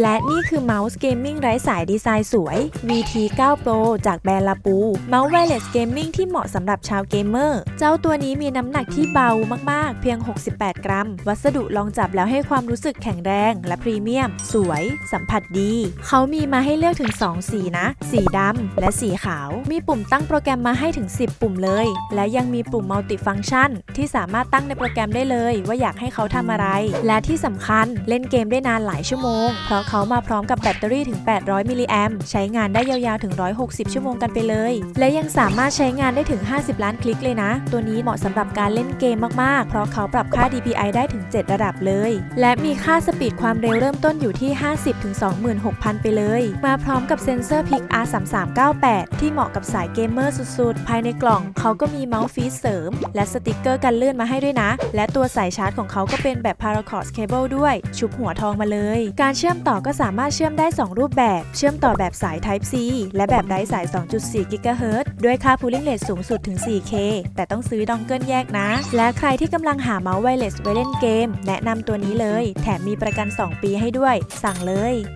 และนี่คือเมาส์เกมมิ่งไร้สายดีไซน์สวย VT 9 Pro จากแบรนด์ลาปู เมาส์ Wireless Gaming ที่เหมาะสำหรับชาวเกมเมอร์ เจ้าตัวนี้มีน้ำหนักที่เบามากๆ เพียง 68 กรัม วัสดุลองจับแล้วให้ความรู้สึกแข็งแรงและพรีเมียม สวย สัมผัสดี เขามีมาให้เลือกถึง 2 สีนะ สีดำและสีขาว มีปุ่มตั้งโปรแกรมมาให้ถึง 10 ปุ่มเลย และยังมีปุ่ม Multifunction ที่สามารถตั้งในโปรแกรมได้เลย ว่าอยากให้เขาทำอะไร และที่สำคัญเล่นเกมได้นานหลายชั่วโมงเพราะเขามาพร้อมกับแบตเตอรี่ถึง 800 มิลลิแอมใช้งานได้ยาวๆถึง 160 ชั่วโมงกันไปเลย และยังสามารถใช้งานได้ถึง 50 ล้านคลิกเลยนะ ตัวนี้เหมาะสำหรับการเล่นเกมมากๆ เพราะเขาปรับค่า DPI ได้ถึง 7 ระดับเลย และมีค่าสปีดความเร็วเริ่มต้นอยู่ที่ 50ถึง26,000 ไปเลย มาพร้อมกับเซ็นเซอร์ PIC R3398 ที่เหมาะกับสายเกมเมอร์สุดๆ ภายในกล่องเขาก็มีเมาส์ฟีดเสริม และสติกเกอร์กันเลื่อนมาให้ด้วยนะ และตัวสายชาร์จของเขาก็เป็นแบบ Paracord Cable ด้วย ชุบหัวทองมาเลย การเชื่อมต่อก็สามารถเชื่อมได้ 2 รูปแบบ เชื่อมต่อแบบสาย Type C และแบบไร้สาย 2.4 GHz ด้วยค่า Pooling Rate สูงสุดถึง 4K แต่ต้องซื้อดองเกิลแยกนะ และใครที่กำลังหาเมาส์ไวเลสไว้เล่นเกม แนะนำตัวนี้เลย แถมมีประกัน 2 ปีให้ด้วย สั่งเลย